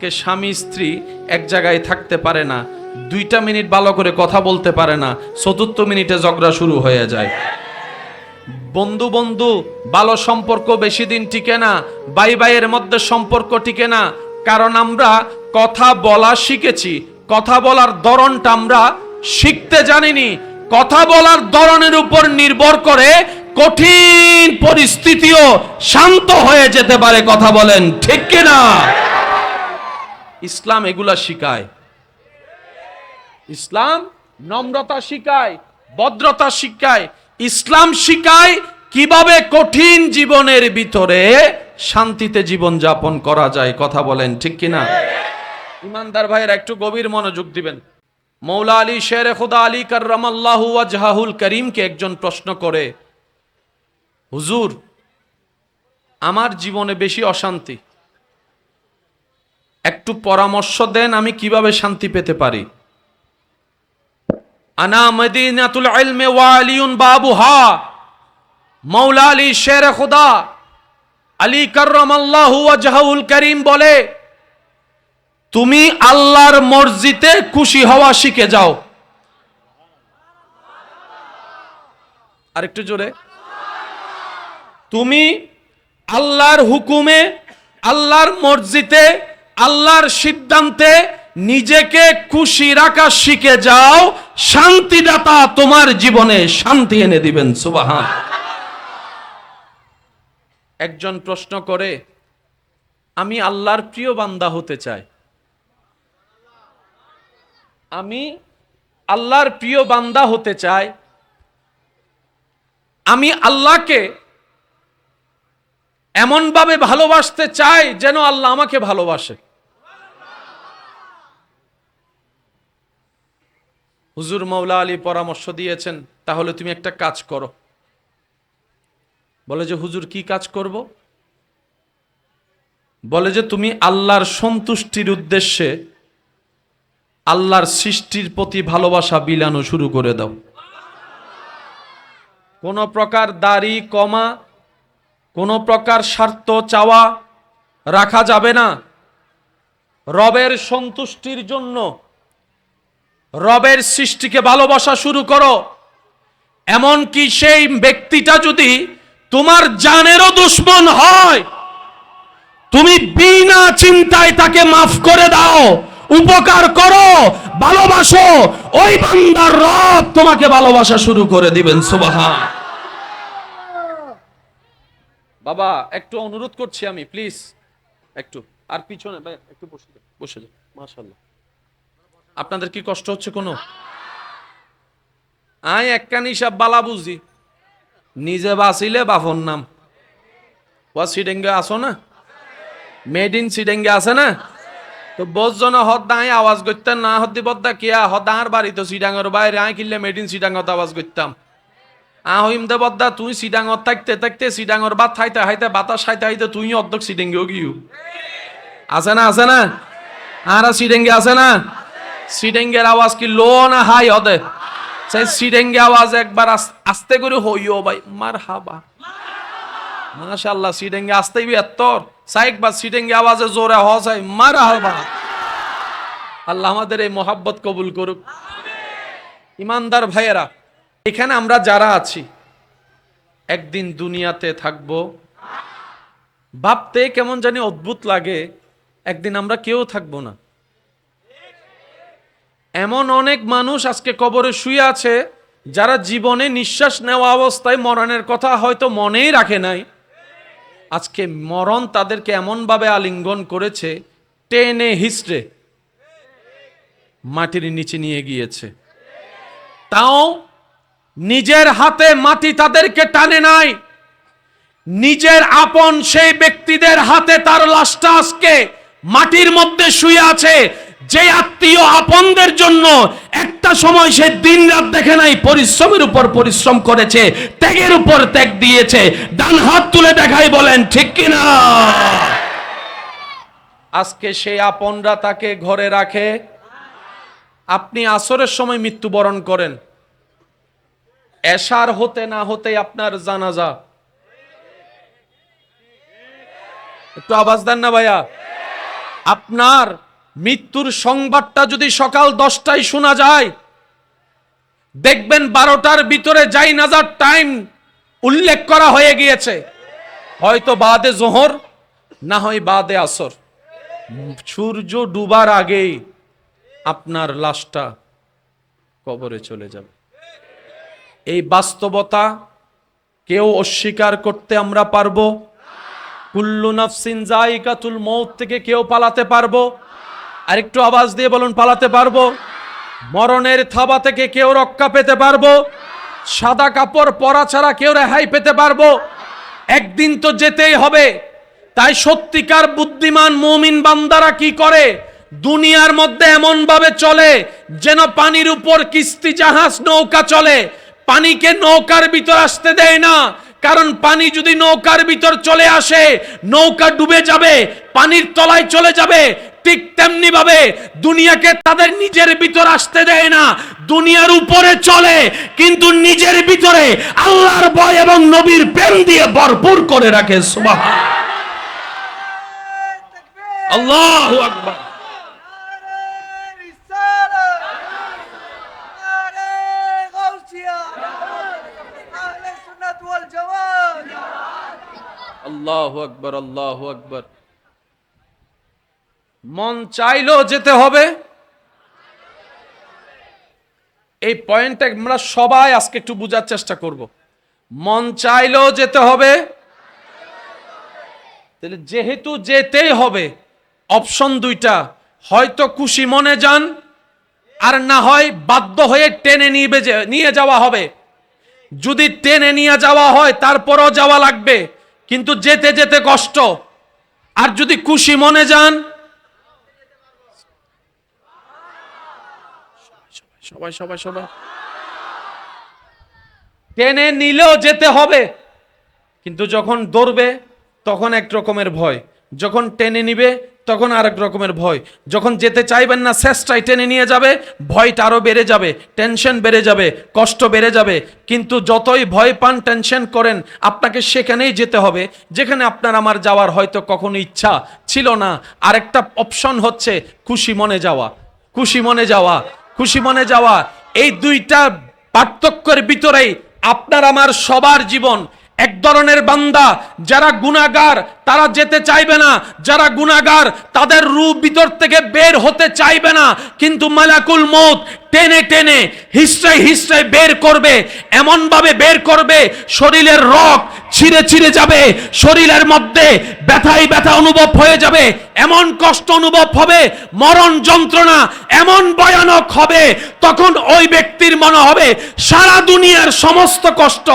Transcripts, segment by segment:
আজকে স্বামী স্ত্রী এক জায়গায় থাকতে পারে না, দুইটা মিনিট ভালো করে কথা বলতে পারে না, চতুর্থ মিনিটে ঝগড়া শুরু হয়ে যায়। বন্ধু বন্ধু, ভালো সম্পর্ক বেশি দিন টিকে না বাই বাইয়ের মধ্যে সম্পর্ক টিকে না, কারণ আমরা কথা বলা শিখেছি, কথা বলার ধরনটা আমরা শিখতে জানিনি, কথা বলার ধরনের উপর নির্ভর করে কঠিন পরিস্থিতিও শান্ত হয়ে যেতে পারে, কথা বলেন ঠিক কিনা? ইসলাম এগুলা শিখায়। ইসলাম নম্রতা শিখায়, ভদ্রতা শিখায়। ইসলাম শিখায় কীভাবে কঠিন জীবনের ভিতরে শান্তিতে জীবন যাপন করা যায়, কথা বলেন, ঠিক কিনা ইমানদার ভাইয়ের, একটু গভীর মনোযোগ দিবেন। মৌলা আলী, শের খুদা আলী কার্রামাল্লাহু ওয়াজহাহুল করিমকে একজন প্রশ্ন করে, হুজুর, আমার জীবনে বেশি অশান্তি একটু পরামর্শ দেন আমি কীভাবে শান্তি পেতে পারি। আনা মৌলা আলী আলী করিম বলে, তুমি আল্লাহর মসজিদে খুশি হওয়া শিখে যাও। আরেকটু জোরে। তুমি আল্লাহর হুকুমে, আল্লাহর মসজিদে আল্লাহর সিদ্ধান্তে নিজেকে খুশি রাখা শিখে যাও, শান্তিদাতা তোমার জীবনে শান্তি এনে দিবেন, সুবাহান। একজন প্রশ্ন করে, আমি আল্লাহর প্রিয় বান্দা হতে চাই। আমি আল্লাহর প্রিয় বান্দা হতে চাই। আমি আল্লাহকে এমনভাবে ভালোবাসতে চাই যেন আল্লাহ আমাকে ভালোবাসে। হুজুর মৌলা আলী পরামর্শ দিয়েছেন, তাহলে তুমি একটা কাজ করো। বলে যে, হুজুর, কি কাজ করব? বলে যে, তুমি আল্লাহর সন্তুষ্টির উদ্দেশ্যে আল্লাহর সৃষ্টির প্রতি ভালোবাসা বিলানো শুরু করে দাও। কোনো প্রকার দাড়ি, কমা, কোনো প্রকার স্বার্থ, চাওয়া রাখা যাবে না। রবের সন্তুষ্টির জন্য রবের সৃষ্টিকে ভালোবাসা শুরু করো। এমনকি সেই ব্যক্তিটা যদি তোমার জানেরও দুশ্মন হয়, তুমি বিনা চিন্তায় তাকে মাফ করে দাও, উপকার করো, ভালোবাসো, ওই বান্দার রব তোমাকে ভালোবাসা শুরু করে দিবেন সুবাহা বাবা, একটু অনুরোধ করছি আমি, প্লিজ। একটু, আর পিছনে একটু বসে বসে যান মাশাল্লাহ আপনাদের কি কষ্ট হচ্ছে কোনো? আই একখানি সব বালা বুঝি। নিজে বাঁচিলে বাফর নাম। ও সিডেঙ্গে আসো না? মেড ইন সিডেঙ্গে আছে না? তো বোঝজন হদ দাঁড়িয়ে আওয়াজ করতেন না, হদ্দি বদ্দা কিয়া হদ দাঁড় বাড়ি তো সিডাঙ্গর বাইরে আই কিনলে মেড ইন সিডাঙ্গত আওয়াজ করতাম। আহিম দে বদ্দা, তুই সিডাঙ্গর থাকতে থাকতে সিডাঙ্গর বাত খাইতে খাইতে বাতাস খাইতে খাইতে তুই অর্ধক সিডেঙ্গেও গিয়েও আছে না আছে না? আর সিডেঙ্গে আছে না? সিডেঙ্গের আওয়াজ কি লো না হাই হদে? সেই সিডেঙ্গে আওয়াজ একবার আস্তে করে হইও ভাই মার হাবা মাশাল্লাহ সিডেঙ্গে আসতেই এত্তর। সাইক বা সিডেঙ্গে আওয়াজে জোরে হস হয় মার হাবা আল্লাহ আমাদের এই মোহাব্বত কবুল করুক। ইমানদার ভাইয়েরা, এখানে আমরা যারা আছি, একদিন দুনিয়াতে থাকব। ভাবতে কেমন জানি অদ্ভুত লাগে, একদিন আমরা কেউ থাকব না। এমন অনেক মানুষ আজকে কবরে শুয়ে আছে, যারা জীবনে নিঃশ্বাস নেওয়া অবস্থায় মরণের কথা হয়তো মনেই রাখে নাই। আজকে মরণ তাদেরকে এমনভাবে আলিঙ্গন করেছে, টেনে হিস্ট্রে মাটির নিচে নিয়ে গিয়েছে। তাও নিজের হাতে মাটি তাদেরকে টানে নাই। নিজের আপন সেই ব্যক্তিদের হাতে তার লাশটা আজকে মাটির মধ্যে শুয়ে আছে। যে আত্মীয় আপনদের জন্য একটা সময় সে দিন রাত দেখে নাই, পরিশ্রমের উপর পরিশ্রম করেছে, ত্যাগের উপর ত্যাগ দিয়েছে, ডান হাত তুলে দেখাই বলেন, ঠিক কিনা? আজকে সেই আপনরা তাকে ঘরে রাখে। আপনি আসরের সময় মৃত্যুবরণ করেন। এশার হতে না হতে আপনার জানাজা। একটু আওয়াজ দেন না ভাইয়া? আপনার মৃত্যুর সংবাদটা যদি সকাল দশটায় শোনা যায়, দেখবেন বারোটার ভিতরে যাই নাজার টাইম উল্লেখ করা হয়ে গিয়েছে। হয়তো বাদে জোহর, না হয় বাদে আসর। সূর্য ডুবার আগেই আপনার লাশটা কবরে চলে যাবে। এই বাস্তবতা কেউ অস্বীকার করতে আমরা পারব? কুল্লু নাফসিন জাইকাতুল মৌত থেকে কেউ পালাতে পারব? আরেকটু আওয়াজ দিয়ে বলুন, পালাতে পারব? মরণের থাবা থেকে কেউ রক্ষা পেতে পারব? সাদা কাপড় পরা ছাড়া কেউ রেহাই পেতে পারব? একদিন তো যেতেই হবে। তাই সত্যিকার বুদ্ধিমান মুমিন বান্দারা কি করে? দুনিয়ার মধ্যে এমন ভাবে চলে যেন পানির উপর কিস্তি জাহাজ নৌকা চলে। পানিকে নৌকার ভিতর আসতে দেয় না। কারণ পানি যদি নৌকার ভিতর চলে আসে, নৌকা ডুবে যাবে, পানির তলায় চলে যাবে ঠিক তেমনি ভাবে দুনিয়াকে তাদের নিজের ভিতর আসতে দেয় না। দুনিয়ার উপরে চলে, কিন্তু নিজের ভিতরে আল্লাহর ভয় এবং নবীর প্রেম দিয়ে ভরপুর করে রাখে সুবাহ আল্লাহ আকবার। আল্লাহ আকবর আল্লাহ আকবর। মন চাইলেও যেতে হবে। এই পয়েন্টটা আমরা সবাই আজকে একটু বোঝার চেষ্টা করব। মন চাইলেও যেতে হবে। তাহলে যেহেতু যেতেই হবে অপশন দুইটা, হয়তো খুশি মনে যান, আর না হয় বাধ্য হয়ে টেনে নিবে নিয়ে যাওয়া হবে। যদি টেনে নিয়ে যাওয়া হয়, তারপরও যাওয়া লাগবে, কিন্তু যেতে যেতে কষ্ট। আর যদি খুশি মনে যান সবাই সবাই সবাই। টেনে নিলেও যেতে হবে, কিন্তু যখন দৌড়বে, তখন এক রকমের ভয়। যখন টেনে নিবে, তখন আরেক রকমের ভয়। যখন যেতে চাইবেন না শেষটাই টেনে নিয়ে যাবে, ভয়টা আরও বেড়ে যাবে, টেনশন বেড়ে যাবে, কষ্ট বেড়ে যাবে। কিন্তু যতই ভয় পান, টেনশন করেন, আপনাকে সেখানেই যেতে হবে, যেখানে আপনার আমার যাওয়ার হয়তো কখনো ইচ্ছা ছিল না। আরেকটা অপশন হচ্ছে, খুশি মনে যাওয়া। খুশি মনে যাওয়া। খুশি মনে যাওয়া এই দুইটা পার্থক্যের ভিতরেই আপনার আমার সবার জীবন এক ধরনের বান্দা, যারা গুনাগার তারা যেতে চাইবে না। যারা গুনাগার তাদের রূপ ভিতর থেকে বের হতে চাইবে না। কিন্তু মালাকুল মৌত টেনে টেনে হিস্ট্রাই হিস্ট্রাই বের করবে। এমন ভাবে বের করবে, শরীরের রক ছিঁড়ে ছিঁড়ে যাবে। শরীরের মধ্যে ব্যথাই ব্যথা অনুভব হয়ে যাবে। এমন কষ্ট অনুভব হবে, মরণ যন্ত্রণা এমন ভয়ানক হবে, তখন ওই ব্যক্তির মনে হবে, সারা দুনিয়ার সমস্ত কষ্ট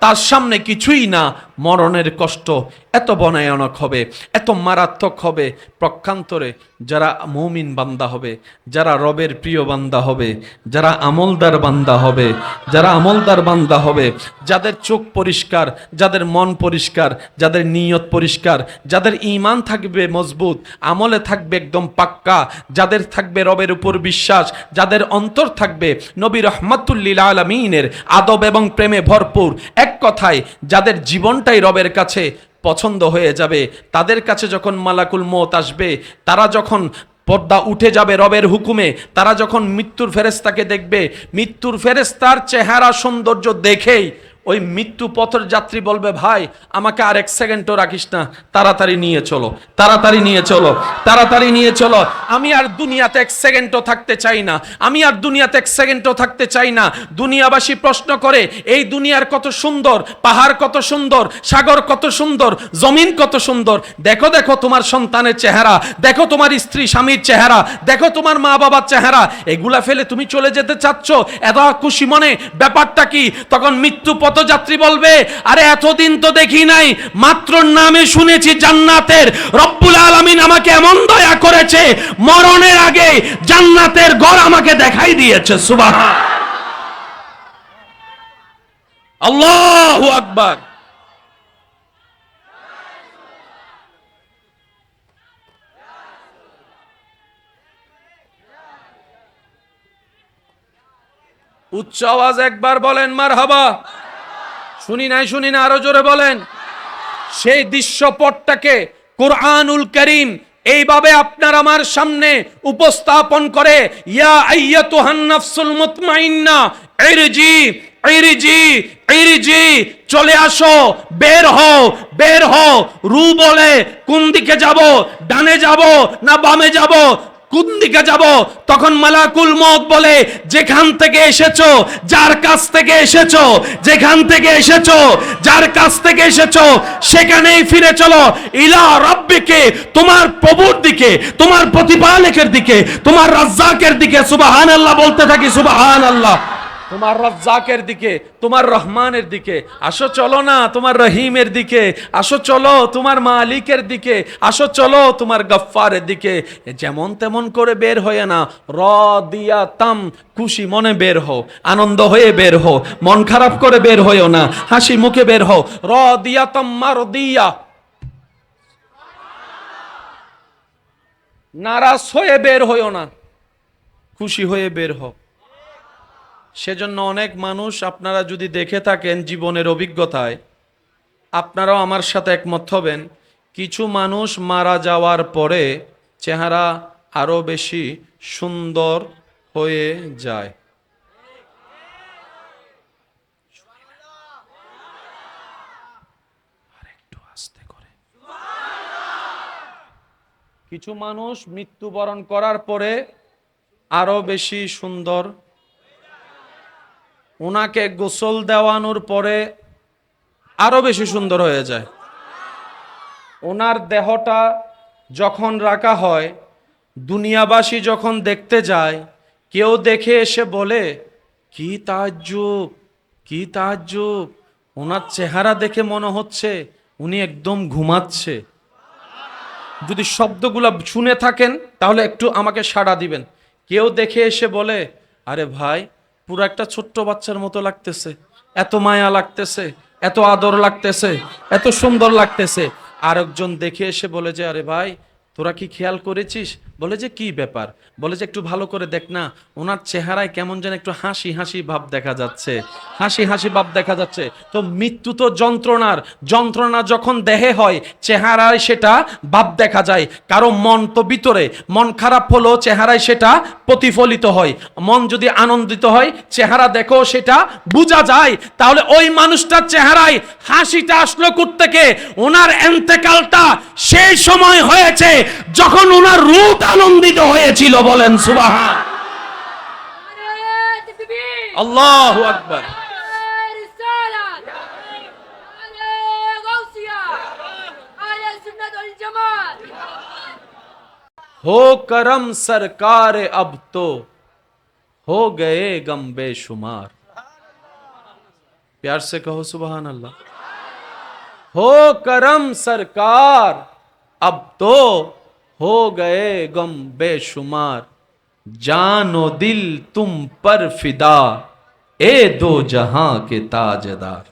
তার সামনে কিছুই না মরণের কষ্ট এত বনায়নক হবে, এত মারাত্মক হবে। প্রক্ষান্তরে যারা মৌমিন বান্দা হবে, যারা রবের প্রিয় বান্দা হবে, যারা আমলদার বান্দা হবে, যারা আমলদার বান্দা হবে, যাদের চোখ পরিষ্কার, যাদের মন পরিষ্কার, যাদের নিয়ত পরিষ্কার, যাদের ঈমান থাকবে মজবুত, আমলে থাকবে একদম পাক্কা, যাদের থাকবে রবের উপর বিশ্বাস, যাদের অন্তর থাকবে নবী রহমাতুল্লিল আলমিনের আদব এবং প্রেমে ভরপুর। এক কথায়, যাদের জীবনটাই রবের কাছে পছন্দ হয়ে যাবে। তাদের কাছে যখন মালাকুল মত আসবে, তারা যখন পর্দা উঠে যাবে রবের হুকুমে, তারা যখন মৃত্যুর ফেরেস্তাকে দেখবে, মৃত্যুর ফেরেস্তার চেহারা সৌন্দর্য দেখেই ওই মৃত্যু পথের যাত্রী বলবে, ভাই, আমাকে আর এক সেকেন্ডও রাখিস না, তাড়াতাড়ি নিয়ে চলো, তাড়াতাড়ি নিয়ে চলো, তাড়াতাড়ি নিয়ে চলো। আমি আর দুনিয়াতে এক সেকেন্ডও থাকতে চাই না, আমি আর দুনিয়াতে এক সেকেন্ডও থাকতে চাই না। দুনিয়াবাসী প্রশ্ন করে, এই দুনিয়ার কত সুন্দর, পাহাড় কত সুন্দর, সাগর কত সুন্দর, জমিন কত সুন্দর? দেখো দেখো তোমার সন্তানের চেহারা, দেখো তোমার স্ত্রী স্বামীর চেহারা, দেখো তোমার মা বাবার চেহারা। এগুলা ফেলে তুমি চলে যেতে চাচ্ছ? এত খুশি মনে? ব্যাপারটা কি? তখন মৃত্যু পথযাত্রী বলবে, আরে এতদিন তো দেখি নাই, মাত্র নামে শুনেছি জান্নাতের রব্বুল আলামিন আমাকে এমন দয়া করেছে, মরণের আগে জান্নাতের ঘর আমাকে দেখাই দিয়েছে। সুবাহ আল্লাহু আকবার। উচ্চ আওয়াজ একবার বলেন মার হাবা শুনি নাই, শুনি না আরও জোরে বলেন। সেই দৃশ্যপটটাকে কোরআনুল করিম এইভাবে আপনার আমার সামনে উপস্থাপন করে, ইয়া আইয়াতুহান নাফসুল মুতমাইন্না, ইরজি ইরজি ইরজি, চলে আসো, বের হও বের হও, রু বলে কোন দিকে যাব, ডানে যাব না বামে যাব কোন দিকে যাব? তখন মালাকুল মত বলে, যেখান থেকে এসেছ, যার কাছ থেকে এসেছ, যেখান থেকে এসেছ, যার কাছ থেকে এসেছ, সেখানেই ফিরে চলো। ইলা রব্বিকে, তোমার প্রভুর দিকে, তোমার প্রতিপালকের দিকে, তোমার রাজ্জাকের দিকে সুবাহান আল্লাহ বলতে থাকি সুবাহান আল্লাহ তোমার রাজ্জাকের দিকে, তোমার রহমানের দিকে, আসো চলো না তোমার রহিমের দিকে, আসো চলো তোমার মালিকের দিকে, আসো চলো তোমার গফফারের দিকে। যেমন তেমন করে বের হয়ে না র দিয়া তাম খুশি মনে বের হও, আনন্দ হয়ে বের হও, মন খারাপ করে বের হইও না, হাসি মুখে বের হও র দিয়া তাম মার দিয়া নারাজ হয়ে বের হইও না, খুশি হয়ে বের হও। সেজন্য অনেক মানুষ আপনারা যদি দেখে থাকেন জীবনের অভিজ্ঞতায়, আপনারাও আমার সাথে একমত হবেন। কিছু মানুষ মারা যাওয়ার পরে চেহারা আরও বেশি সুন্দর হয়ে যায়। কিছু মানুষ মৃত্যুবরণ করার পরে আরও বেশি সুন্দর ওনাকে গোসল দেওয়ানোর পরে আরও বেশি সুন্দর হয়ে যায়। ওনার দেহটা যখন রাখা হয়, দুনিয়াবাসী যখন দেখতে যায়, কেউ দেখে এসে বলে, কি তাজ্জুব কি তাজ্জুব, ওনার চেহারা দেখে মনে হচ্ছে উনি একদম ঘুমাচ্ছে। যদি শব্দগুলো শুনে থাকেন, তাহলে একটু আমাকে সাড়া দিবেন। কেউ দেখে এসে বলে, আরে ভাই পুরো একটা ছোট্ট বাচ্চার মতো লাগতেছে। এত মায়া লাগতেছে, এত আদর লাগতেছে, এত সুন্দর লাগতেছে। আরেকজন দেখে এসে বলে যে, আরে ভাই তোরা কি খেয়াল করেছিস? বলে যে, কি ব্যাপার? বলে যে, একটু ভালো করে দেখ না, ওনার চেহারায় কেমন যেন একটু হাসি হাসি ভাব দেখা যাচ্ছে। হাসি হাসি ভাব দেখা যাচ্ছে। তো মৃত্যু তো যন্ত্রণার। যন্ত্রণা যখন দেহে হয়, চেহারায় সেটা ভাব দেখা যায়। কারও মন তো ভিতরে। মন খারাপ হলো চেহারায় সেটা প্রতিফলিত হয়। মন যদি আনন্দিত হয়, চেহারা দেখো সেটা বোঝা যায়। তাহলে ওই মানুষটার চেহারায় হাসিটা আসলো থেকে ওনার এন্তেকালটা সেই সময় হয়েছে। যখন ওনার রূপ আনন্দিত হয়েছিল, বলেন, সুবাহান। আল্লাহ আকবার। हो करम सरकार अब तो हो गए गम बेशुमार प्यार से कहो सुबह अल्लाह हो करम सरकार अब तो हो गए गम बेशुमार जानो दिल तुम पर फिदा ए दो जहां के ताजदार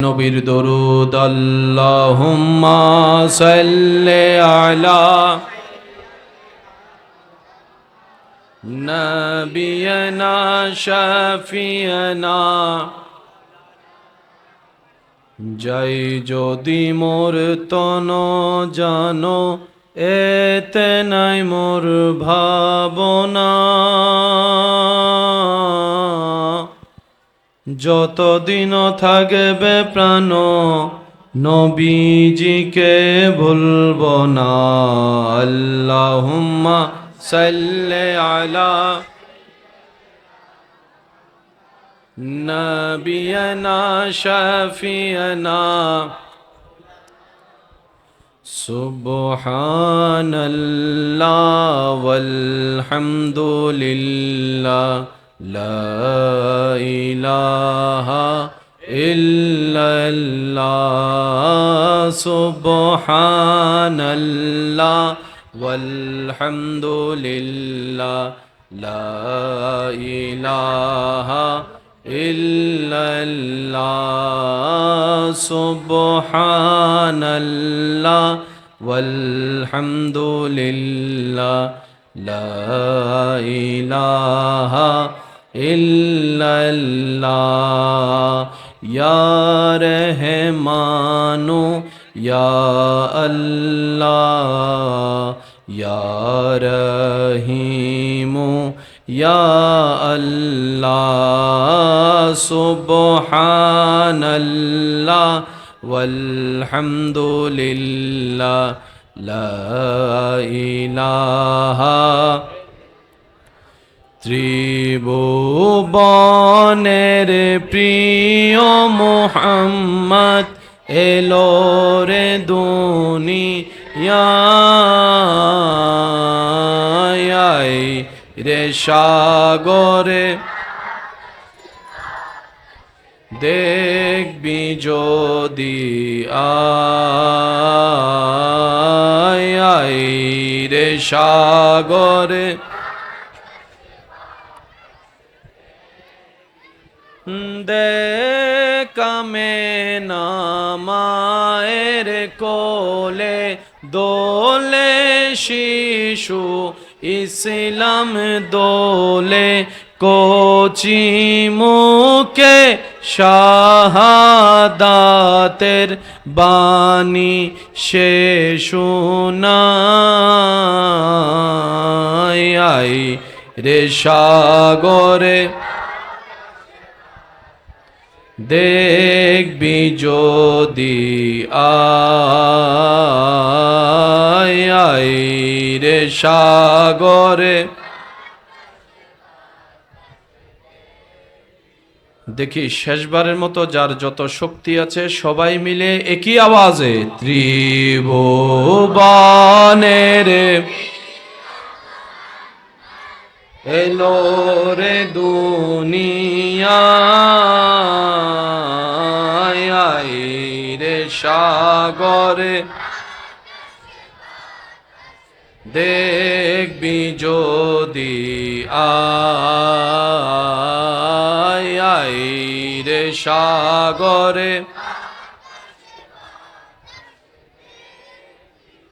নবীর দরুদ আল্লাহুম্মা সাল্লি আলা নবিয়না শাফিয়না জয় যদি মোর তন জানো, এতে নাই মোর ভাবনা। যতদিন থাকবে প্রাণ, নবীজিকে ভুলব না। আল্লাহুম্মা সাল্লি আলা نبينا شافينا. سبحان الله والحمد لله لا إله إلا الله سبحان الله والحمد لله لا إله إلا إلا الله سبحان الله والحمد لله لا إله إلا الله. يا رحمن يا الله يا رحيم ইয়া রহিমু ইয়া আল্লাহ সুবহানাল্লাহ walhamdulillah লা ইলাহা ত্রিভুবনের প্রিয় মোহাম্মদ এলো রে দুনিয়ায় রে সাগরে দেখবি যদি আয় রে সাগরে। দে কামে নামায়ের কোলে দোলে শিশু ইসলাম দোলে কোচি মুখে শাহাদাতের বাণী সে শোনায়। রে সাগরে দেখবি যদি আয় রে সাগরে। দেখি শেষবারের মতো যার যত শক্তি আছে, সবাই মিলে একই আওয়াজে ত্রিভুবনের এলো রে দুনিয়া সাগরে দেখবি যদি আয় রে সাগরে